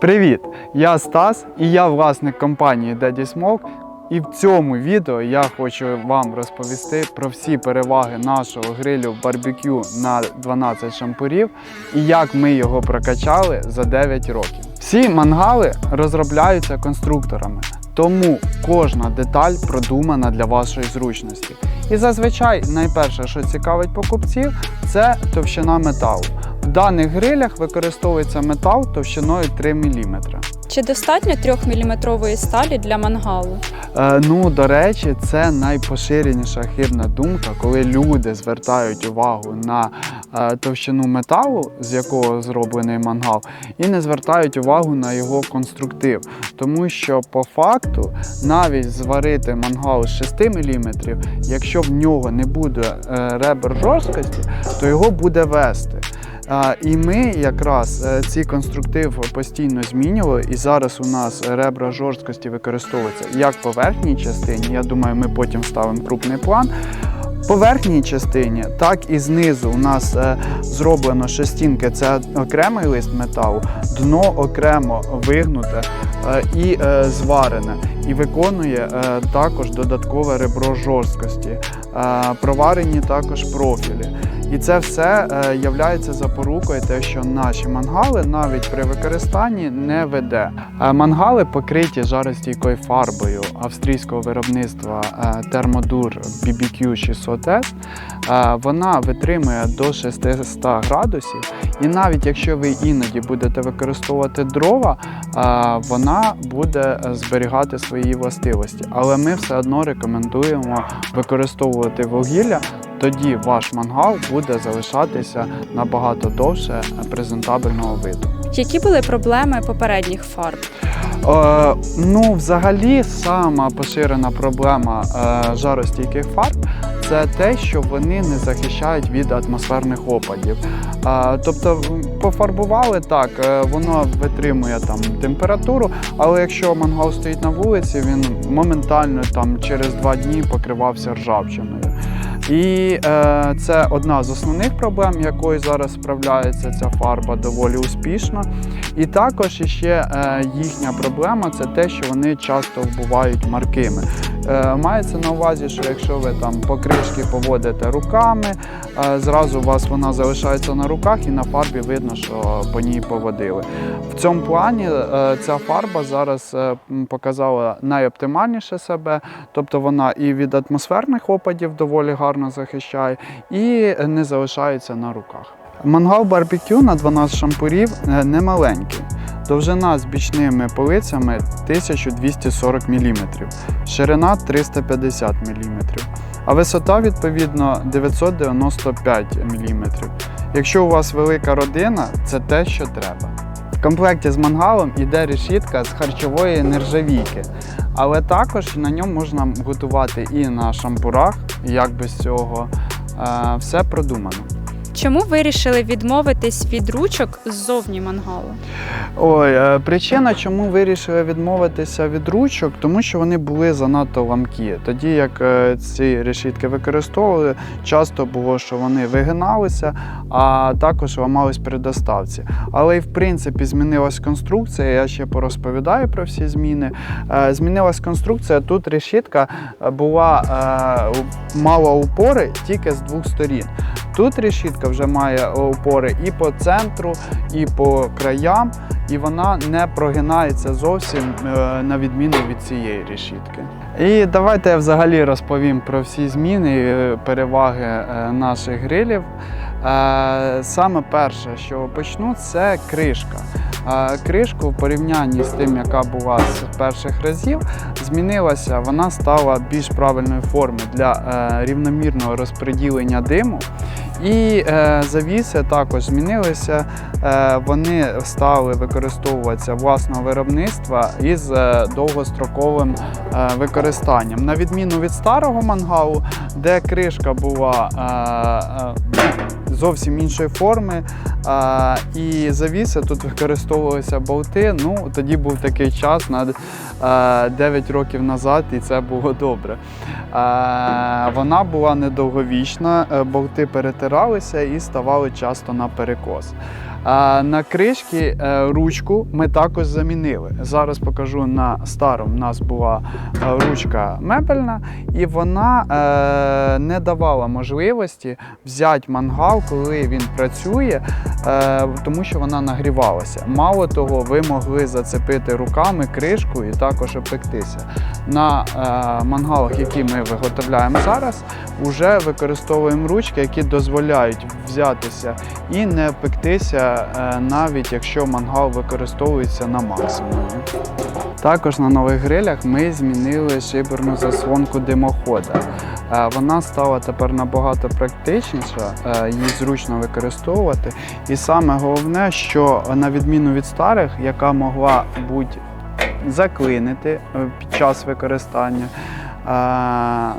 Привіт! Я Стас і я власник компанії Daddy Smoke. І в цьому відео я хочу вам розповісти про всі переваги нашого грилю барбекю на 12 шампурів і як ми його прокачали за 9 років. Всі мангали розробляються конструкторами, тому кожна деталь продумана для вашої зручності. І зазвичай найперше, що цікавить покупців, це товщина металу. В даних грилях використовується метал товщиною 3 мм. Чи достатньо 3-мм сталі для мангалу? Е, ну, до речі, це найпоширеніша хибна думка, коли люди звертають увагу на е, товщину металу, з якого зроблений мангал, і не звертають увагу на його конструктив. Тому що по факту навіть зварити мангал з 6 мм, якщо в нього не буде е, ребер жорсткості, то його буде вести. І ми якраз е, ці конструктив постійно змінювали, і зараз у нас ребра жорсткості використовуються як в поверхній частині. Я думаю, ми потім ставимо крупний план. Поверхній частині, так і знизу у нас е, зроблено шестінки, це окремий лист металу, дно окремо вигнуте е, і е, зварене, і виконує е, також додаткове ребро жорсткості, проварені також профілі. І це все є являється запорукою, те, що наші мангали навіть при використанні не веде. Е, Мангали покриті жаростійкою фарбою австрійського виробництва термодур BBQ 600S. Вона витримує до 600 градусів, і навіть якщо ви іноді будете використовувати дрова, вона буде зберігати свої властивості. Але ми все одно рекомендуємо використовувати вугілля тоді ваш мангал буде залишатися набагато довше презентабельного виду. Які були проблеми попередніх фарб? Е, ну, взагалі, сама поширена проблема е, жаростійких фарб це те, що вони не захищають від атмосферних опадів. Тобто, пофарбували так, е, воно витримує там температуру, але якщо мангал стоїть на вулиці, він моментально там через два дні покривався ржавчиною. І е, це одна з основних проблем, якою зараз справляється ця фарба доволі успішно. І також ще е, їхня проблема це те, що вони часто бувають маркими. Е, мається на увазі, що якщо ви там по кришки поводите руками, е, зразу у вас вона залишається на руках і на фарбі видно, що по ній поводили. В цьому плані е, ця фарба зараз показала найоптимальніше себе, тобто вона і від атмосферних опадів доволі гарно захищає, і не залишається на руках. Мангал барбекю на 12 шампурів не маленький. Довжина з бічними полицями 1240 мм, ширина 350 мм, а висота відповідно 995 мм. Якщо у вас велика родина, це те, що треба. В комплекті з мангалом йде решітка з харчової нержавійки, але також на ньому можна готувати і на шампурах, як без цього. Е, Все продумано. Чому вирішили відмовитись від ручок ззовні мангалу? Ой, е, причина, чому вирішили відмовитися від ручок, тому що вони були занадто ламкі. Тоді як е, ці решітки використовували, часто було, що вони вигиналися, а також ламались при доставці. Але й в принципі змінилась конструкція. Я ще порозповідаю про всі зміни. Е, Змінилась конструкція. Тут решітка була мала упори тільки з двох сторін. Тут решітка вже має опори і по центру, і по краям, і вона не прогинається зовсім е, на відміну від цієї решітки. І давайте я взагалі розповім про всі зміни, е, переваги е, наших грилів. Саме перше, що почну, це кришка. Кришку в порівнянні з тим, яка була з перших разів, змінилася, вона стала більш правильної форми для рівномірного розподілення диму. І е, завіси також змінилися. Е, вони стали використовуватися власного виробництва із е, довгостроковим е, використанням. На відміну від старого мангалу, де кришка була е, е, зовсім іншої форми, А, і завіси тут використовувалися болти. Ну тоді був такий час на е, 9 років назад, і це було добре. А, вона була недовговічна, е, болти перетиралися і ставали часто на перекос. На кришки е, ручку ми також замінили. Зараз покажу на старому. У нас була е, ручка мебельна, і вона е, не давала можливості взяти мангал, коли він працює, тому що вона нагрівалася. Мало того, ви могли зацепити руками кришку і також опектися. На мангалах, які ми виготовляємо зараз, вже використовуємо ручки, які дозволяють взятися і не пектися, е, навіть якщо мангал використовується на максимумі. Також на нових грилях ми змінили шиберну заслонку димохода. Е, Вона стала тепер набагато практичніша, е, її зручно використовувати. І саме головне, що на відміну від старих, яка могла бути заклинити під час використання.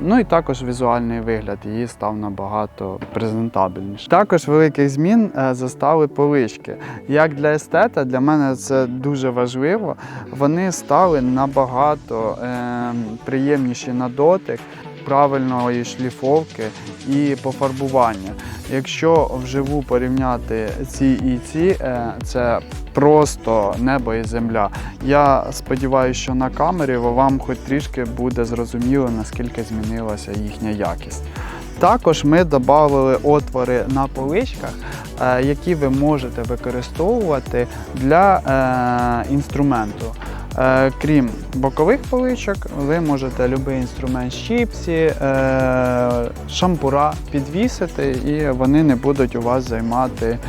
Ну і також візуальний вигляд її став набагато презентабельніше. Також великих змін е, застали полички. Як для естета, для мене це дуже важливо. Вони стали набагато е, приємніші на дотик, правильної шліфовки і пофарбування. Якщо вживу порівняти ці і ці, е, це просто небо і земля. Я сподіваюся, що на камері вам хоч трішки буде зрозуміло, наскільки змінилася їхня якість. Також ми додали отвори на поличках, е, які ви можете використовувати для е, інструменту. Е, Крім бокових поличок, ви можете будь-який інструмент щіпсі, е, шампура підвісити, і вони не будуть у вас займати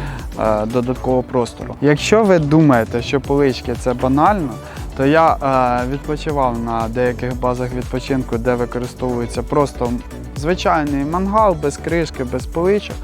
е, додаткового простору. Якщо ви думаєте, що полички це банально, то я відпочивав на деяких базах відпочинку, де використовується просто звичайний мангал без кришки, без поличок.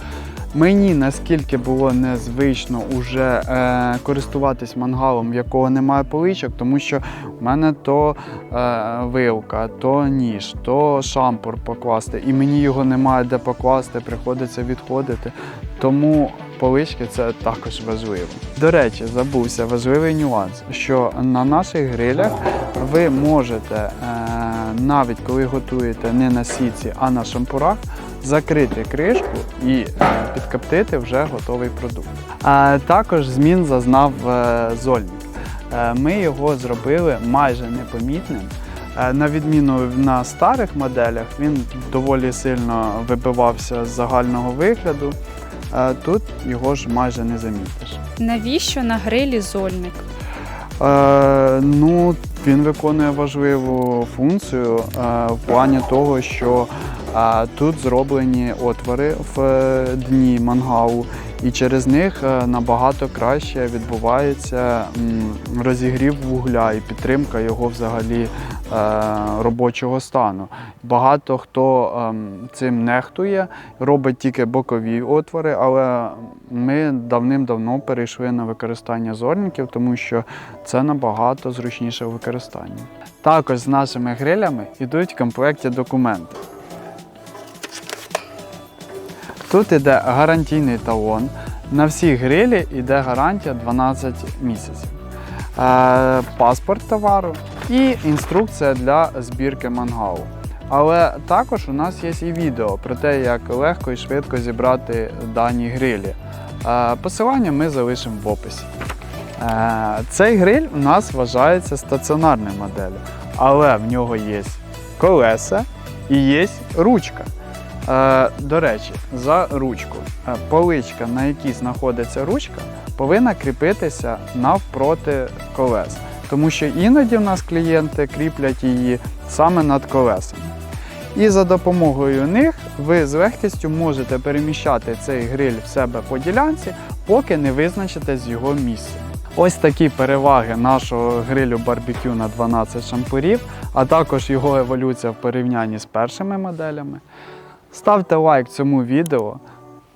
Мені наскільки було незвично уже е, користуватись мангалом, в якого немає поличок, тому що в мене то е, вилка, то ніж, то шампур покласти, і мені його немає де покласти, приходиться відходити. Тому полички це також важливо. До речі, забувся важливий нюанс, що на наших грилях ви можете е, навіть коли готуєте не на сіці, а на шампурах, закрити кришку і е, підкоптити вже готовий продукт. А також змін зазнав е, зольник. Е, Ми його зробили майже непомітним. На відміну на старих моделях, він доволі сильно вибивався з загального вигляду. Тут його ж майже не замітиш. Навіщо на грилі зольник? Е, ну, він виконує важливу функцію е, в плані того, що е, тут зроблені отвори в е, дні мангалу, і через них е, набагато краще відбувається м, розігрів вугля і підтримка його взагалі робочого стану. Багато хто ем, цим нехтує, робить тільки бокові отвори, але ми давним-давно перейшли на використання зорників, тому що це набагато зручніше в використанні. Також з нашими грилями йдуть в комплекті документи. Тут іде гарантійний талон. На всі грилі йде гарантія 12 місяців. Е, паспорт товару і інструкція для збірки мангалу. Але також у нас є і відео про те, як легко і швидко зібрати дані грилі. Е, посилання ми залишимо в описі. Е, Цей гриль у нас вважається стаціонарною моделлю, але в нього є колеса і є ручка. Е, До речі, за ручку. Поличка, на якій знаходиться ручка, повинна кріпитися навпроти колес. Тому що іноді в нас клієнти кріплять її саме над колесами. І за допомогою них ви з легкістю можете переміщати цей гриль в себе по ділянці, поки не визначите з його місцем. Ось такі переваги нашого грилю барбекю на 12 шампурів, а також його еволюція в порівнянні з першими моделями. Ставте лайк цьому відео,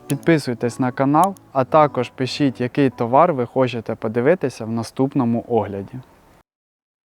підписуйтесь на канал, а також пишіть, який товар ви хочете подивитися в наступному огляді.